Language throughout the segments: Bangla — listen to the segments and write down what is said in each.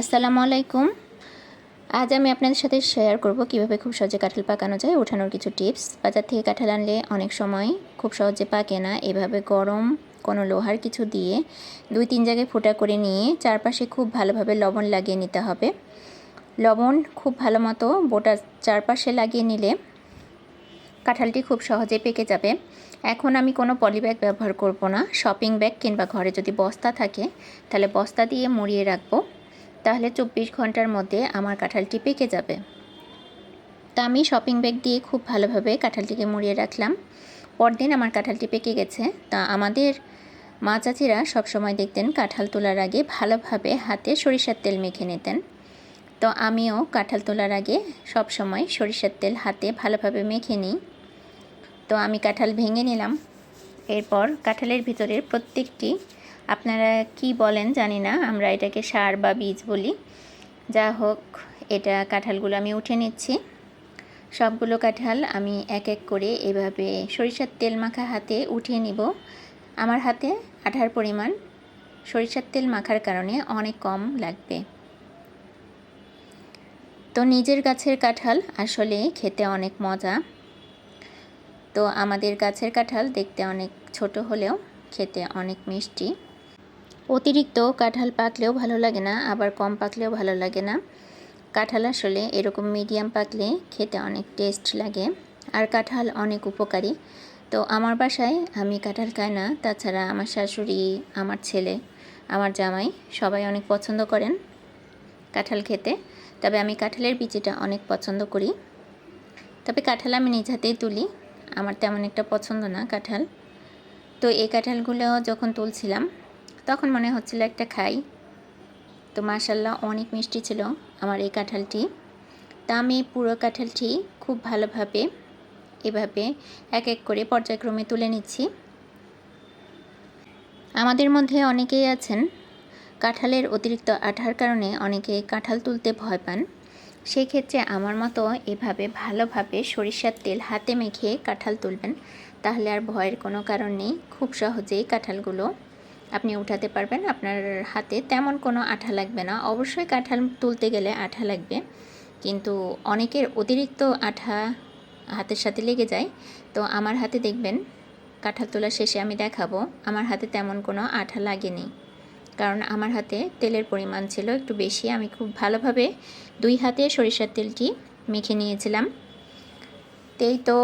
আসসালামু আলাইকুম। আজ আমি আপনাদের সাথে শেয়ার করব কীভাবে খুব সহজে কাঁঠাল পাকানো যায়, ওঠানোর কিছু টিপস বাজার থেকে কাঁঠাল আনলে অনেক সময় খুব সহজে পাকে না। এভাবে গরম কোনো লোহার কিছু দিয়ে দুই তিন জায়গায় ফোঁটা করে নিয়ে চারপাশে খুব ভালোভাবে লবণ লাগিয়ে নিতে হবে। লবণ খুব ভালো মতো বোটার চারপাশে লাগিয়ে নিলে কাঁঠালটি খুব সহজে পেকে যাবে। এখন আমি কোনো পলিব্যাগ ব্যবহার করব না। শপিং ব্যাগ কিংবা ঘরে যদি বস্তা থাকে, তাহলে বস্তা দিয়ে মুড়িয়ে রাখব। তাহলে চব্বিশ ঘণ্টার মধ্যে আমার কাঁঠালটি পেকে যাবে। তা আমি শপিং ব্যাগ দিয়ে খুব ভালোভাবে কাঁঠালটিকে মুড়িয়ে রাখলাম। পরদিন আমার কাঁঠালটি পেকে গেছে। তা আমাদের মা চাচিরা সবসময় দেখতেন কাঁঠাল তোলার আগে ভালোভাবে হাতে সরিষার তেল মেখে নিতেন। তো আমিও কাঁঠাল তোলার আগে সব সময় সরিষার তেল হাতে ভালোভাবে মেখে নিই। তো আমি কাঁঠাল ভেঙে নিলাম। এরপর কাঁঠালের ভিতরের প্রত্যেকটি আপনারা কি বলেন জানি না, আমরা এটাকে সার বা বীজ বলি। যা হোক, এটা কাঁঠালগুলো আমি উঠে নিচ্ছি। সবগুলো কাঁঠাল আমি এক এক করে এভাবে সরিষার তেল মাখা হাতে উঠিয়ে নিব। আমার হাতে আঠার পরিমাণ সরিষার তেল মাখার কারণে অনেক কম লাগবে। তো নিজের গাছের কাঁঠাল আসলে খেতে অনেক মজা। তো আমাদের গাছের কাঁঠাল দেখতে অনেক ছোট হলেও খেতে অনেক মিষ্টি। অতিরিক্ত কাঁঠাল পাকলেও ভালো লাগে না, আবার কম পাকলেও ভালো লাগে না। কাঁঠাল আসলে এরকম মিডিয়াম পাকলে খেতে অনেক টেস্ট লাগে, আর কাঁঠাল অনেক উপকারী। তো আমার বাসায় আমি কাঁঠাল খাই না, তাছাড়া আমার শাশুড়ি, আমার ছেলে, আমার জামাই সবাই অনেক পছন্দ করেন কাঁঠাল খেতে। তবে আমি কাঁঠালের বিচিটা অনেক পছন্দ করি। তবে কাঁঠাল আমি নিজ হাতেই তুলি, আমার তেমন একটা পছন্দ না কাঁঠাল। তো এই কাঁঠালগুলো যখন তুলছিলাম তখন মনে হচ্ছিল একটা খাই। তো মাসাল্লাহ অনেক মিষ্টি ছিল আমার এই কাঁঠালটি। তা আমি পুরো কাঁঠালটি খুব ভালোভাবে এভাবে এক এক করে পর্যায়ক্রমে তুলে নিচ্ছি। আমাদের মধ্যে অনেকেই আছেন, কাঁঠালের অতিরিক্ত আঠার কারণে অনেকে কাঁঠাল তুলতে ভয় পান। সেই ক্ষেত্রে আমার মতো এভাবে ভালোভাবে সরিষার তেল হাতে মেখে কাঁঠাল তুলবেন, তাহলে আর ভয়ের কোনো কারণ নেই। খুব সহজেই কাঁঠালগুলো আপনি উঠাতে পারবেন আপনার হাতে। তেমন কোনো আঠা লাগবে না। অবশ্যই কাঁঠাল তুলতে গেলে আঠা লাগবে। কিন্তু অনেকের অতিরিক্ত আঠা হাতের সাথে লেগে যায়। তো আমার হাতে দেখবেন কাঁঠাল তোলা শেষে আমি দেখাবো, আমার হাতে তেমন কোনো আঠা লাগেনি। কারণ আমার হাতে তেলের পরিমাণ ছিল একটু বেশি। আমি খুব ভালোভাবে দুই হাতে সরিষার তেলটি মেখে নিয়েছিলাম। তেই তো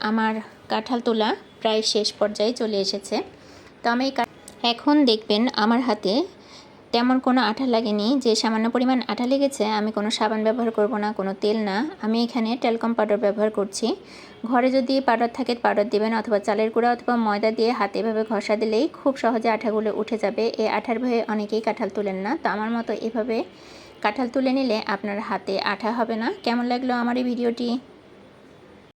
আমার কাঁঠাল তোলা প্রায় শেষ পর্যায়ে চলে এসেছে। তো আমি এখন দেখবেন আমার হাতে তেমন কোনো আঠা লাগেনি, যে সামান্য পরিমাণ আঠা লেগেছে, আমি কোনো সাবান ব্যবহার করব না, কোনো তেল না। আমি এখানে টেলকম পাউডার ব্যবহার করছি। ঘরে যদি পাউডার থাকে পাউডার দেবেন অথবা চালের গুঁড়া অথবা ময়দা দিয়ে হাতে এভাবে ঘষা দিলেই খুব সহজে আঠাগুলো উঠে যাবে। এই আঠার ভয়ে অনেকেই কাঁঠাল তুলেন না। তো আমার মতো এভাবে কাঁঠাল তুলে নিলে আপনার হাতে আঠা হবে না। কেমন লাগল আমার এই ভিডিওটি?